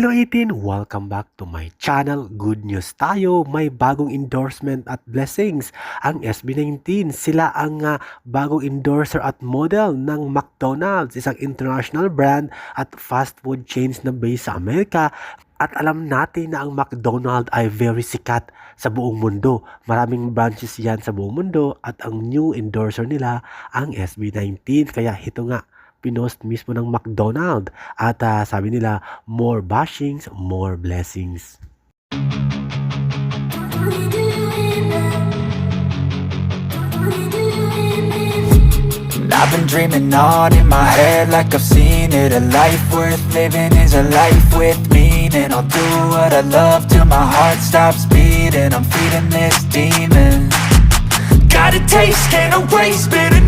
Hello 18! Welcome back to my channel. Good news tayo. May bagong endorsement at blessings. Ang SB19, sila ang ah, bagong endorser at model ng McDonald's, isang international brand at fast food chains na based sa Amerika. At alam natin na ang McDonald's ay very sikat sa buong mundo. Maraming branches yan sa buong mundo at ang new endorser nila ang SB19. Kaya ito nga, pinost mismo ng McDonald. At ah, sabi nila more bashings, more blessings. I've been dreaming on in my head like I've seen it. A life worth living is a life with meaning. I'll do what I love till my heart stops beating. I'm feeding this demon. Got a taste, can't erase bitterness